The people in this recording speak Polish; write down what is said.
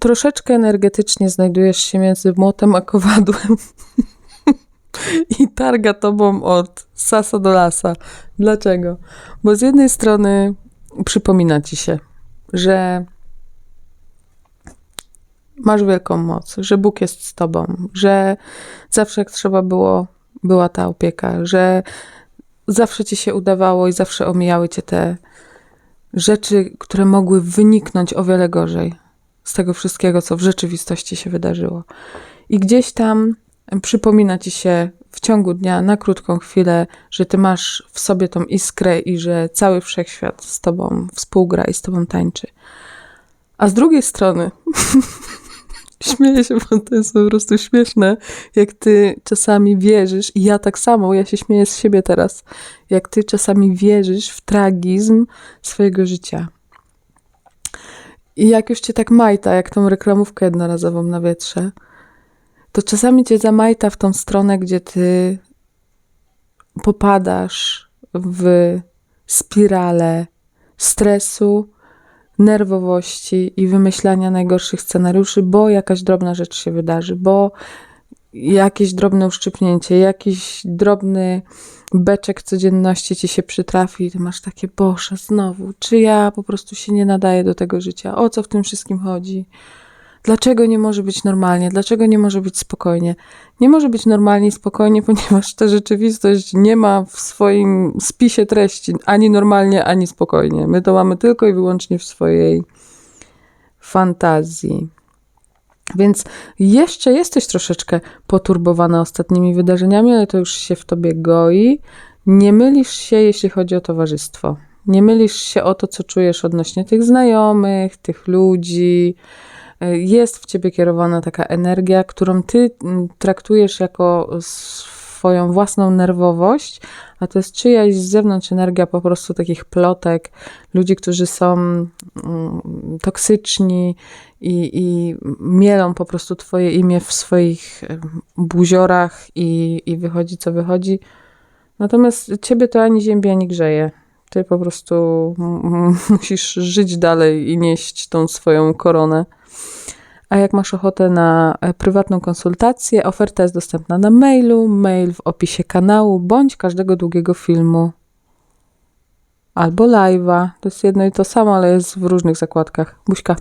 troszeczkę energetycznie znajdujesz się między młotem a kowadłem i targa tobą od sasa do lasa. Dlaczego? Bo z jednej strony przypomina ci się, że masz wielką moc, że Bóg jest z tobą, że zawsze jak trzeba było, była ta opieka, że zawsze ci się udawało i zawsze omijały cię te rzeczy, które mogły wyniknąć o wiele gorzej z tego wszystkiego, co w rzeczywistości się wydarzyło. I gdzieś tam przypomina ci się w ciągu dnia, na krótką chwilę, że ty masz w sobie tą iskrę i że cały wszechświat z tobą współgra i z tobą tańczy. A z drugiej strony, śmieję się, bo to jest po prostu śmieszne, jak ty czasami wierzysz, i ja tak samo, ja się śmieję z siebie teraz, jak ty czasami wierzysz w tragizm swojego życia. I jak już cię tak majta, jak tą reklamówkę jednorazową na wietrze, to czasami cię zamajta w tą stronę, gdzie ty popadasz w spiralę stresu, nerwowości i wymyślania najgorszych scenariuszy, bo jakaś drobna rzecz się wydarzy, bo jakieś drobne uszczypnięcie, jakiś drobny beczek codzienności ci się przytrafi i ty masz takie, Boże, znowu, czy ja po prostu się nie nadaję do tego życia? O co w tym wszystkim chodzi? Dlaczego nie może być normalnie? Dlaczego nie może być spokojnie? Nie może być normalnie i spokojnie, ponieważ ta rzeczywistość nie ma w swoim spisie treści ani normalnie, ani spokojnie. My to mamy tylko i wyłącznie w swojej fantazji. Więc jeszcze jesteś troszeczkę poturbowana ostatnimi wydarzeniami, ale to już się w tobie goi. Nie mylisz się, jeśli chodzi o towarzystwo. Nie mylisz się o to, co czujesz odnośnie tych znajomych, tych ludzi. Jest w ciebie kierowana taka energia, którą ty mm, traktujesz jako swoją własną nerwowość, a to jest czyjaś z zewnątrz energia po prostu takich plotek, ludzi, którzy są mm, toksyczni i, i mielą po prostu twoje imię w swoich buziorach i, i wychodzi co wychodzi. Natomiast ciebie to ani ziębi, ani grzeje. Ty po prostu musisz żyć dalej i nieść tą swoją koronę. A jak masz ochotę na e, prywatną konsultację, oferta jest dostępna na mailu, mail w opisie kanału, bądź każdego długiego filmu. Albo live'a. To jest jedno i to samo, ale jest w różnych zakładkach. Buźka.